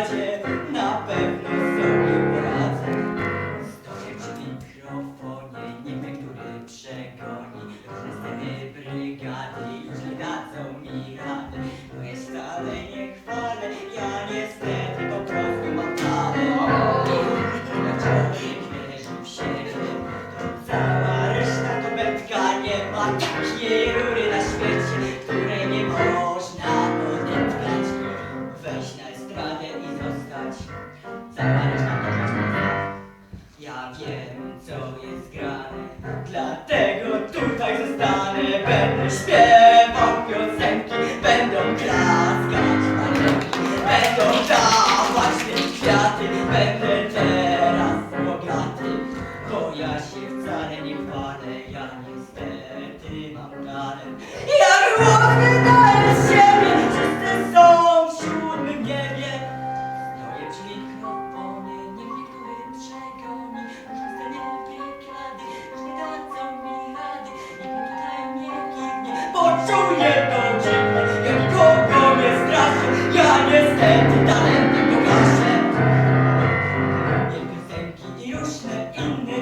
brygadzie na pewno sobie poradzę. Stoję przy mikrofonie, nie wiem, który przegoni różne sceny brygady, już nie dadzą mi rady. Bo jest wcale nie chwalę, ja niestety po prostu mam talent. Człowiek wierzy w to cała reszta to betka, nie ma takiej rury na świecie, cała reszta to rzecz prosta. Ja wiem, co jest grane, dlatego tutaj zostanę. Będę śpiewał piosenki, będą klaskać manewki, będą dawać tym kwiaty. Będę teraz bogaty, bo ja się wcale nie chwalę, ja niestety mam talent. Ja głowy czuję to dziwnie Ja nikogo nie straszę, ja niestety pokażę. Nie piosenki i różne inne